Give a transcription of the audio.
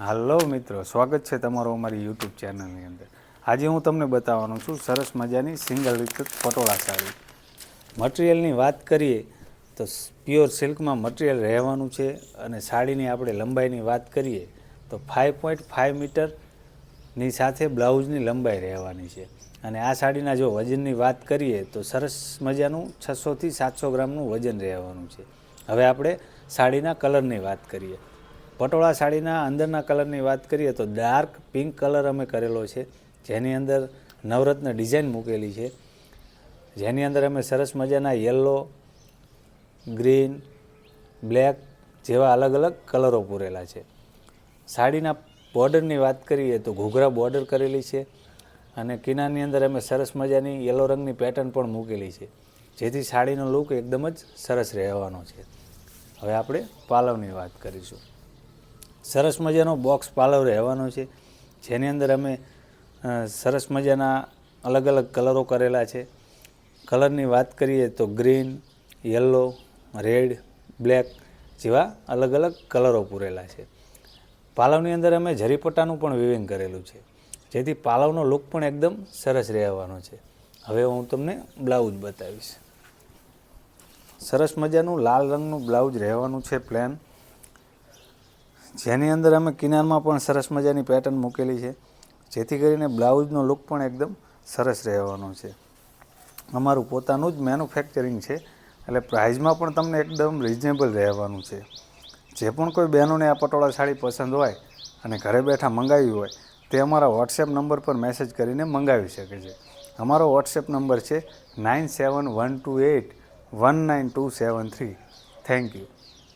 હાલો મિત્રો, સ્વાગત છે તમારું અમારી યુટ્યુબ ચેનલની અંદર. આજે હું તમને બતાવવાનો છું સરસ મજાની સિંગલ રીતે પટોળા સાડી. મટીરિયલની વાત કરીએ તો પ્યોર સિલ્કમાં મટીરિયલ રહેવાનું છે અને સાડીની આપણે લંબાઈની વાત કરીએ તો ફાઇવ પોઈન્ટ ફાઇવ મીટરની સાથે બ્લાઉઝની લંબાઈ રહેવાની છે. અને આ સાડીના જો વજનની વાત કરીએ તો સરસ મજાનું છસોથી સાતસો ગ્રામનું વજન રહેવાનું છે. હવે આપણે સાડીના કલરની વાત કરીએ. પટોળા સાડીના અંદરના કલરની વાત કરીએ તો ડાર્ક પિંક કલર અમે કરેલો છે, જેની અંદર નવરત્ન ડિઝાઇન મૂકેલી છે. જેની અંદર અમે સરસ મજાના યલો, ગ્રીન, બ્લેક જેવા અલગ અલગ કલરો પૂરેલા છે. સાડીના બોર્ડરની વાત કરીએ તો ઘૂઘરા બોર્ડર કરેલી છે અને કિનારની અંદર અમે સરસ મજાની યલો રંગની પેટર્ન પણ મૂકેલી છે, જેથી સાડીનો લુક એકદમ જ સરસ રહેવાનો છે. હવે આપણે પાલવની વાત કરીશું. સરસ મજાનો બોક્સ પાલવ રહેવાનો છે. જેની અંદર અમે સરસ મજાના અલગ અલગ કલરો કરેલા છે. કલરની વાત કરીએ તો ગ્રીન યલો રેડ બ્લેક જેવા અલગ અલગ કલરો પૂરેલા છે. પાલવની અંદર અમે જરીપટ્ટાનું પણ વિવિંગ કરેલું છે. જેથી પાલવનો લુક પણ એકદમ સરસ રહેવાનો છે. હવે હું તમને બ્લાઉઝ બતાવીશ. સરસ મજાનું લાલ રંગનું બ્લાઉઝ રહેવાનું છે પ્લેન જેની અંદર અમે કિનારમાં પણ સરસ મજાની પેટર્ન મૂકેલી છે. જેથી કરીને બ્લાઉઝનો લુક પણ એકદમ સરસ રહેવાનો છે. અમારું પોતાનું જ મેન્યુફેક્ચરિંગ છે. એટલે પ્રાઇઝમાં પણ તમને એકદમ રિઝનેબલ રહેવાનું છે. જે પણ કોઈ બહેનોને આ પટોળા સાડી પસંદ હોય અને ઘરે બેઠા મંગાવી હોય, તે અમારા વોટ્સએપ નંબર પર મેસેજ કરીને મંગાવી શકે છે. અમારો વોટ્સએપ નંબર છે nine seven one two eight one nine two seven three thank you